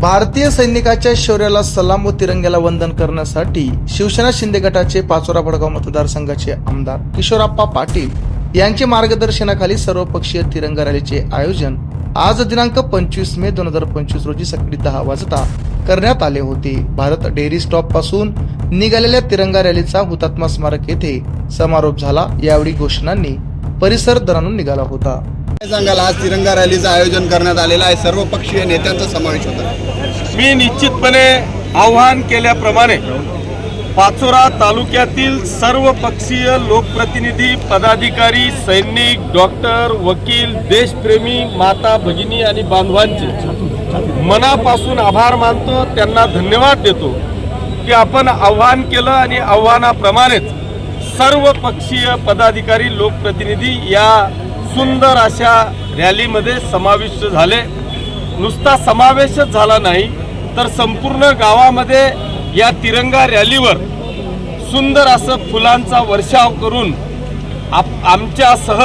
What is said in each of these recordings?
भारतीय सैनिकाच्या शौर्याला सलाम व तिरंग्याला वंदन करण्यासाठी शिवसेना शिंदे गटाचे पाचोरा भडगाव मतदारसंघाचे आमदार किशोरप्पा पाटील यांच्या मार्गदर्शनाखाली सर्वपक्षीय तिरंगा रॅलीचे आयोजन आज दिनांक पंचवीस मे दोन हजार पंचवीस रोजी सकाळी दहा वाजता करण्यात आले होते. भारत डेअरी स्टॉपपासून निघालेल्या तिरंगा रॅलीचा हुतात्मा स्मारक येथे समारोप झाला. यावेळी घोषणांनी परिसर दरानून निघाला होता. काय सांगाल आज तिरंगा रॅलीचं आयोजन करण्यात आलेलं आहे. सर्व पक्षीय नेत्यांचा समावेश होता. मी निश्चितपणे आव्हान केल्याप्रमाणे पाचोरा तालुक्यातील सर्व पक्षीय लोकप्रतिनिधी पदाधिकारी सैनिक डॉक्टर वकील देशप्रेमी माता भगिनी आणि बांधवांचे मनापासून आभार मानतो. त्यांना धन्यवाद देतो की आपण आव्हान केलं आणि आव्हानाप्रमाणेच सर्व पक्षीय पदाधिकारी लोकप्रतिनिधी या सुंदर अशा रॅलीमध्ये समाविष्ट झाले. नुसता समावेशच झाला नाही तर संपूर्ण गावामध्ये या तिरंगा रॅलीवर सुंदर असं फुलांचा वर्षाव करून आप आमच्यासह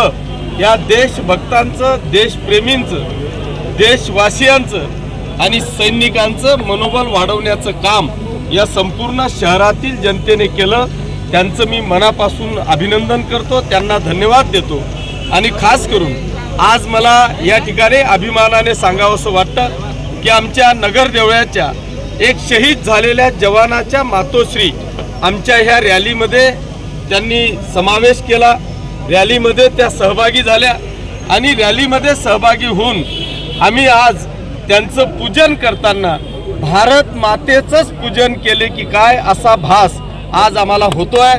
या देशभक्तांचं देशप्रेमींचं देशवासियांचं आणि सैनिकांचं मनोबल वाढवण्याचं काम या संपूर्ण शहरातील जनतेने केलं. त्यांचं मी मनापासून अभिनंदन करतो. त्यांना धन्यवाद देतो. आणि खास करून आज मला या ठिकाणी अभिमानाने सांगावंसं वाटतं की आमच्या नगरदेवळ्याच्या एक शहीद झालेल्या जवानाच्या मातोश्री आमच्या ह्या रॅलीमध्ये त्यांनी समावेश केला. रॅलीमध्ये त्या सहभागी झाल्या आणि रॅलीमध्ये सहभागी होऊन आम्ही आज त्यांचं पूजन करताना भारत मातेचंच पूजन केले की काय असा भास आज आम्हाला होतो आहे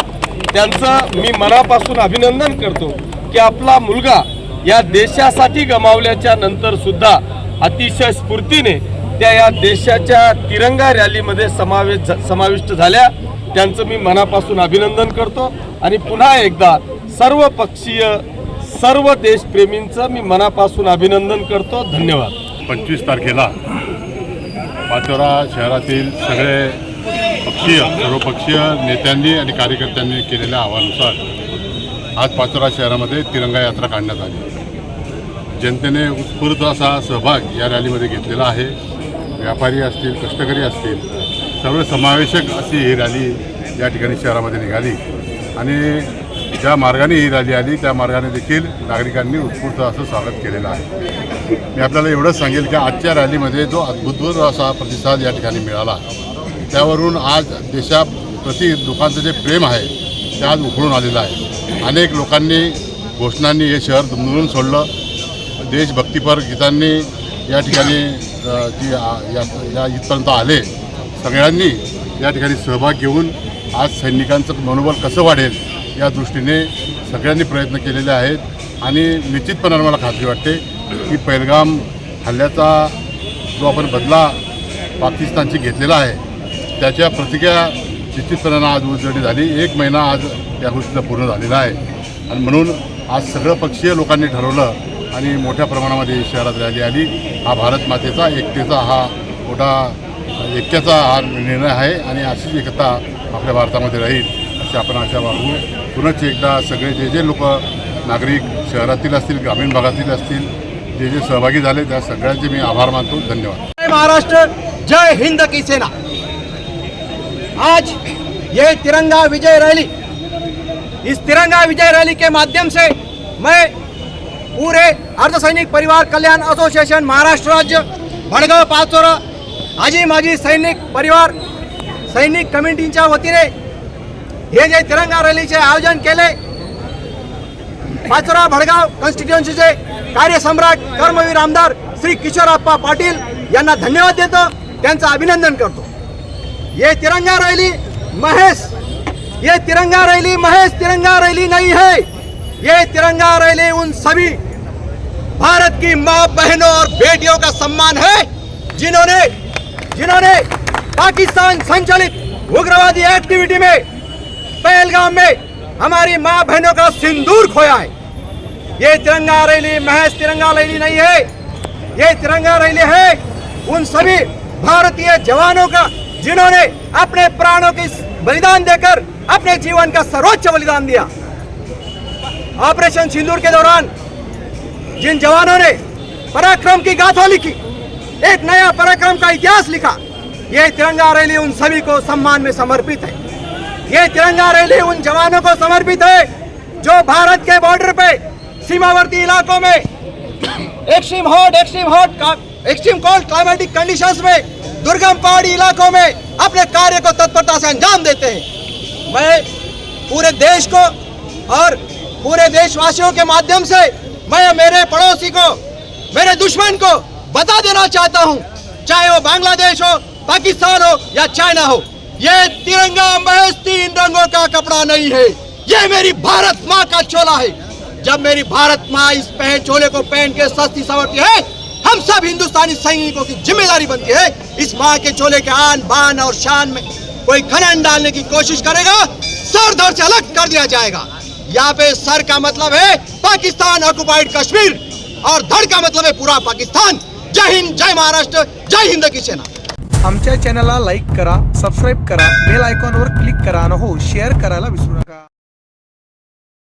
त्यांचं मी मनापासून अभिनंदन करतो. की आपला मुलगा या देशासाठी गमावल्याच्या नंतर सुद्धा अतिशय स्फूर्तीने त्या या देशाच्या तिरंगा रॅलीमध्ये समावेश समाविष्ट झाल्या. त्यांचं मी मनापासून अभिनंदन करतो. आणि पुन्हा एकदा सर्व पक्षीय सर्व देशप्रेमींचं मी मनापासून अभिनंदन करतो. धन्यवाद. पंचवीस तारखेला पाचोरा शहरातील सगळे पक्षीय सर्वपक्षीय नेत्यांनी आणि कार्यकर्त्यांनी केलेल्या आवानुसार आज पाचोरा शहरामध्ये तिरंगा यात्रा काढण्यात आली. जनतेने उत्स्फूर्त असा सहभाग या रॅलीमध्ये घेतलेला आहे. व्यापारी असतील कष्टकरी असतील सर्व समावेशक अशी ही रॅली या ठिकाणी शहरामध्ये निघाली. आणि ज्या मार्गाने ही रॅली आली त्या मार्गाने देखील नागरिकांनी उत्स्फूर्त असं स्वागत केलेलं आहे. मी आपल्याला एवढंच सांगेल की आजच्या रॅलीमध्ये जो अद्भुतभूत असा प्रतिसाद या ठिकाणी मिळाला त्यावरून आज देशाप्रती लोकांचं जे प्रेम आहे ते आज उघडून आलेलं आहे. अनेक लोकांनी घोषणांनी हे शहर दुमदुमून सोडलं. देशभक्तीपर गीतांनी या ठिकाणी जी या या इथपर्यंत आले. सगळ्यांनी या ठिकाणी सहभाग घेऊन आज सैनिकांचं मनोबल कसं वाढेल या दृष्टीने सगळ्यांनी प्रयत्न केलेले आहेत. आणि निश्चितपणाने मला खात्री वाटते की पहिलगाम हल्ल्याचा जो आपण बदला पाकिस्तानची घेतलेला आहे त्याच्या प्रतिक्रिया निश्चितपणानं आज उजळणी झाली. एक महिना आज या गोष्टीला पूर्ण झालेला आहे. आणि म्हणून आज सगळं पक्षीय लोकांनी ठरवलं आणि मोठ्या प्रमाणामध्ये शहरात रॅली आली. हा भारत मातेचा एकतेचा हा मोठा ऐक्याचा हा निर्णय आहे आणि अशीच एकता आपल्या भारतामध्ये राहील अशी आपण आशा बाळगू पुन्हाच एकदा सगळे जे जे लोक नागरिक शहरातील असतील ग्रामीण भागातील असतील जे जे सहभागी झाले त्या सगळ्यांचे मी आभार मानतो. धन्यवाद. महाराष्ट्र जय हिंद की सेना. आज ये तिरंगा विजय रैली इस तिरंगा विजय रैली के माध्यम से मैं पूरे अर्धसैनिक परिवार कल्याण एसोसिएशन महाराष्ट्र राज्य भडगाव पाचोरा आजी माजी सैनिक परिवार सैनिक कमिटीच्या वतीने हे जे तिरंगा रॅलीचे आयोजन केले पाचोरा भडगाव कॉन्स्टिट्युएन्सीचे कार्यसम्राट कर्मवीर आमदार श्री किशोरप्पा पाटील यांना धन्यवाद देतो त्यांचं अभिनंदन करतो. ये तिरंगा रैली, महेश, ये तिरंगा रैली, महेश, तिरंगा रैली नहीं है। ये तिरंगा रैली उन सभी भारत की माँ बहनों और बेटियों का सम्मान है, जिन्होंने जिन्होंने पाकिस्तान संचालित उग्रवादी एक्टिविटी में, पहलगाम में हमारी माँ बहनों का सिंदूर खोया है। ये तिरंगा रैली महज तिरंगा रैली नहीं है। ये तिरंगा रैली है उन सभी भारतीय जवानों का जिन्होंने अपने प्राणों की बलिदान देकर अपने जीवन का सर्वोच्च बलिदान दिया। ऑपरेशन सिंदूर के दौरान जिन जवानों ने पराक्रम की गाथा लिखी, एक नया पराक्रम का इतिहास लिखा, ये तिरंगा रैली उन सभी को सम्मान में समर्पित है। ये तिरंगा रैली उन जवानों को समर्पित है जो भारत के बॉर्डर पे सीमावर्ती इलाकों में, extreme hot extreme hot extreme cold climatic conditions में दुर्गम पहाड़ी इलाकों में अपने कार्य को तत्परता से अंजाम देते हैं। मैं पूरे देश को और पूरे देशवासियों के माध्यम से मैं मेरे पड़ोसी को, मेरे दुश्मन को बता देना चाहता हूँ, चाहे वो बांग्लादेश हो, पाकिस्तान हो या चाइना हो। ये तिरंगा महज तीन रंगों का कपड़ा नहीं है। ये मेरी भारत माँ का चोला है। जब मेरी भारत माँ इस पहन चोले को पहन के सस्ती सवरती है हम सब हिंदुस्तानी सैनिकों की ज़िम्मेदारी बनती है, इस माँ के चोले के आन बान और शान में कोई खनन डालने की कोशिश करेगा सर धड़ से अलग कर दिया जाएगा। यहाँ पे सर का मतलब है पाकिस्तान ऑक्युपाइड कश्मीर, और धड़ का मतलब है पूरा पाकिस्तान। जय हिंद, जय महाराष्ट्र, जय हिंद की सेना। आमच्या चॅनलला लाईक करा सबस्क्राईब करा, बेल आयकॉनवर क्लिक करा आणि हो शेअर करायला विसरू नका।